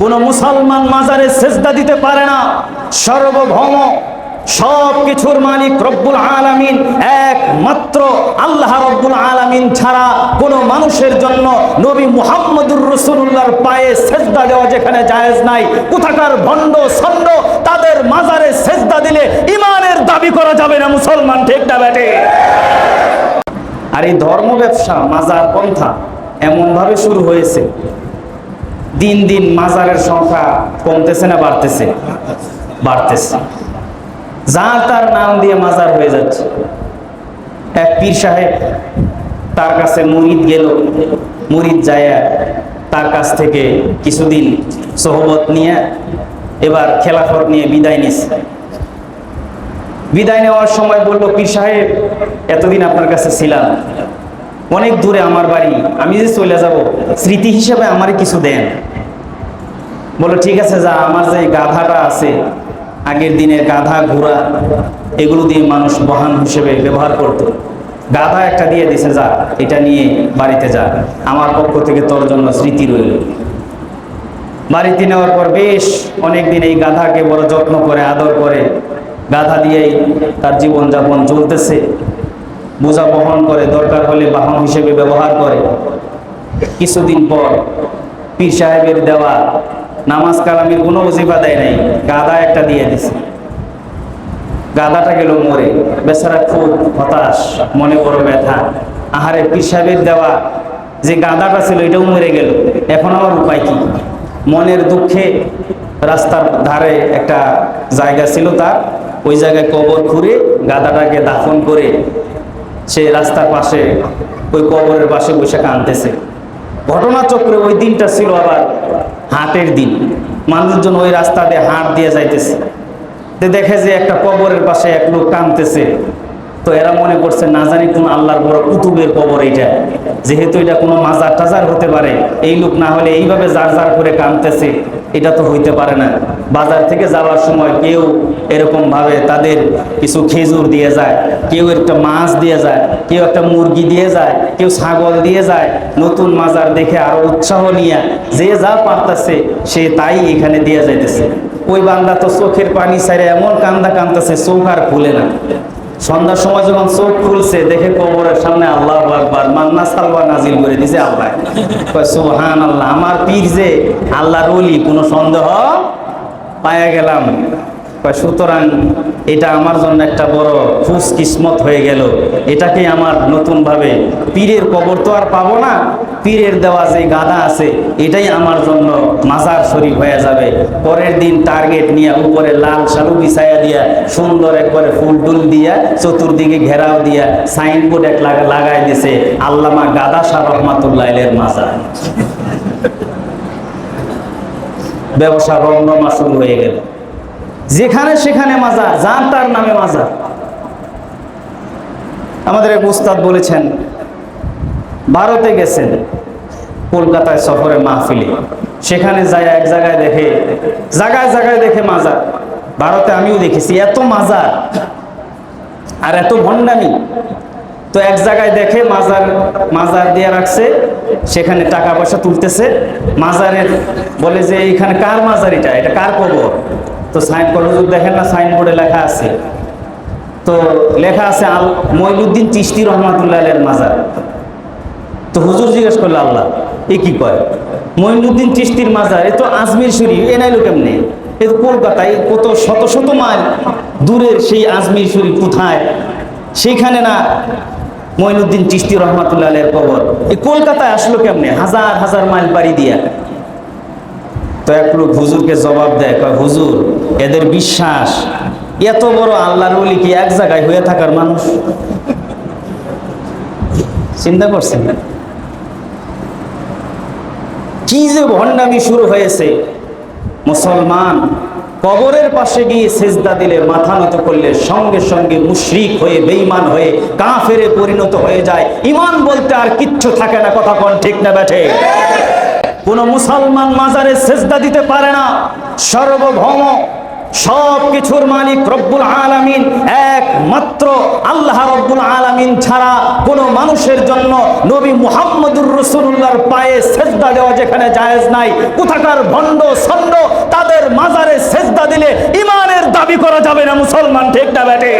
কোন মুসলমান মাজারে সেজদা দিতে পারে না। সর্বভৌম সব কিছুর মালিক রব্বুল আলামিন, একমাত্র আল্লাহ রব্বুল আলামিন ছাড়া কোনো মানুষের জন্য নবী মুহাম্মদুর রসুল্লাহর পায়ে সেজদা দেওয়া যেখানে জায়েজ নাই, কোথাকার ভণ্ড ছন্দ তাদের মাজারে সেজদা দিলে ইমানের দাবি করা যাবে না, মুসলমান ঠিক না ব্যাটে? আর এই ধর্ম ব্যবসা, মাজার পন্থা এমনভাবে শুরু হয়েছে দিন দিন মাজারের সংখ্যা কমতেছে না বাড়তেছে? বাড়তেছে। যার তার নাম দিয়ে মাজার হয়ে যাচ্ছে। এক পীর সাহেব তার কাছে মুরিদ গেল। মুরিদ যায় তার কাছ থেকে কিছুদিন সহবত নিয়ে এবার খেলাফত নিয়ে বিদায় নিছে। বিদায় নেওয়ার সময় বলল, পীর সাহেব, এতদিন আপনার কাছে ছিলাম। অনেক দূরে আমার বাড়ি। আমি যে চলে যাব, স্মৃতি হিসেবে আমার কিছু দেন। বলো, ঠিক আছে, যা, আমার যে গাধাটা আছে, আগের দিনের গাধা, ঘোড়া, এগুলো দিয়ে মানুষ বহান হিসেবে ব্যবহার করত। গাধা একটা দিয়ে দিছে, যা, এটা নিয়ে বাড়িতে যা। আমার পক্ষ থেকে তোর জন্য স্মৃতি রইল। বাড়িতে নেওয়ার পর বেশ অনেকদিন এই গাধাকে বড় যত্ন করে, আদর করে, গাধা দিয়েই তার জীবনযাপন চলতেছে। বোঝা বহন করে, দরকার হলে বাহন হিসেবে ব্যবহার করে। কিছুদিন পর পীর সাহেবের দেওয়া নামাজ কালামের কোনো ওজিফা দেয় নাই গাদা একটা দিয়ে দিছে। গাদাটা গেল মরে বেচারা খুব হতাশ, মনে বড় ব্যথা। আহারে, পীর সাহেবের দেওয়া যে গাদাটা ছিল, এটাও মরে গেল। এখন আমার উপায় কি? মনের দুঃখে রাস্তার ধারে একটা জায়গা ছিল তার, ওই জায়গায় কবর খুঁড়ে গাদাটাকে দাফন করে সে রাস্তার পাশে, ওই কবরের পাশে বসে কাঁদতেছে। ঘটনাচক্রে ওই দিনটা ছিল আবার হাটের দিন। মানুষজন ওই রাস্তা দিয়ে হাট দিয়ে যাইতেছে। দেখে যে একটা কবরের পাশে এক লোক কাঁদতেছে। তো এরা মনে করছে, না জানি কোন আল্লাহর বড় কুতুবের কবর এইটা। যেহেতু এটা কোনো মাজার টাজার হতে পারে, এই লোক না হলে এইভাবে জার জার করে কাঁদতেছে, এটা তো হইতে পারে না। বাজার থেকে যাওয়ার সময় কেউ এরকম ভাবে তাদের কিছু খেজুর দিয়ে যায়, কেউ একটা মাছ দিয়ে যায়, কেউ একটা মুরগি দিয়ে যায়, কেউ ছাগল দিয়ে যায়, নতুন মাজার দেখে আরও উৎসাহ নিয়ে যে যা পারতেছে সে তাই এখানে দিয়ে যাইতেছে। ওই বান্দা তো চোখের পানি ছাড়ে এমন কান্দা কান্দতেছে, চোখ আর খুলে না। সন্ধ্যার সময় যখন চোখ খুলছে, দেখে কবরের সামনে আল্লাহ আকবার মান্না সালবা নাজিল করে দিছে আল্লাহ। সুবহান আল্লাহ আমার পীর যে আল্লাহর ওলি, কোনো সন্দেহ পায়া গেলাম। সুতরাং এটা আমার জন্য একটা বড় খুশ কিসমত হয়ে গেল। এটাকে আমার নতুনভাবে পীরের কবর তো আর পাবো না, পীরের দেওয়া যে গাদা আছে, এটাই আমার জন্য মাজার শরীফ হয়ে যাবে। পরের দিন টার্গেট নিয়ে উপরে লাল শালু বিছাইয়া দিয়া, সুন্দর একবারে ফুল টুল দিয়া, চতুর্দিকে ঘেরাও দিয়া, সাইনবোর্ড এক লাগা- লাগাই দিছে, আল্লামা গাদা শাহ রহমাতুল্লাহ মাজার। ব্যবসা রমরমা শুরু হয়ে গেল। যেখানে সেখানে মাজার, যার তার নামে মাজার। আমাদের এক উস্তাদ বলেছেন, ভারতে গেছেন কলকাতায় সফরে মাহফিলে। সেখানে যায় এক জায়গায় দেখে, জায়গায় জায়গায় দেখে মাজার। ভারতে আমিও দেখেছি, এত মাজার আর এত ভণ্ডামি। তো এক জায়গায় দেখে মাজার মাজার দিয়ে রাখছে, সেখানে টাকা পয়সা তুলতেছে। মাজারের বলে যে, এইখানে কার মাজার এটা? এটা কার কবর? তো সাইন হুজুর দেখেন না সাইনবোর্ডে লেখা আছে। তো লেখা আছে আল মইনুদ্দিন চিস্তি রহমাতুল্লাহ আলের মাজার। তো হুজুর জিজ্ঞেস করল, আল্লাহ, এ কি কয়? মইনুদ্দিন চিস্তির মাজার, এ তো আজমির শরীফ, এ নাইলো কেমনে? এ তো কলকাতায় কত শত শত মাইল দূরের সেই আজমির শরীফ কোথায়? সেইখানে না মইনুদ্দিন চিস্তি রহমাতুল্লাহ আলের কবর। এই কলকাতায় আসলো কেমনে? হাজার হাজার মাইল বাড়ি দিয়া। তো এক লোক হুজুরকে জবাব দেয়, কয়, হুজুর, এদের বিশ্বাস, এত বড় আল্লাহর বলি কি এক জায়গায় হয়ে থাকার মানুষ? চিন্তা করছেন? কি যে ভণ্ডামি শুরু হয়েছে। মুসলমান কবরের পাশে গিয়ে সেজদা দিলে মাথা নত করলে সঙ্গে সঙ্গে মুশরিক হয়ে, বেঈমান হয়ে, কাফেরে পরিণত হয়ে যায়। ইমান বলতে আর কিচ্ছু থাকে না, কথা কোন ঠিক না, ব্যাঠে? কোন মুসলমান মাজারে সেজদা দিতে পারে না। সর্বভৌম সব কিছুর মালিক রব্বুল আলামিন, একমাত্র আল্লাহ রব্বুল আলামিন ছাড়া কোনো মানুষের জন্য নবী মুহাম্মদুর রসুল্লাহর পায়ে সেজদা দেওয়া যেখানে জায়েজ নাই, কোথাকার ভণ্ড ছন্দ তাদের মাজারে সেজদা দিলে ইমানের দাবি করা যাবে না মুসলমান, ঠিক না ব্যাটে?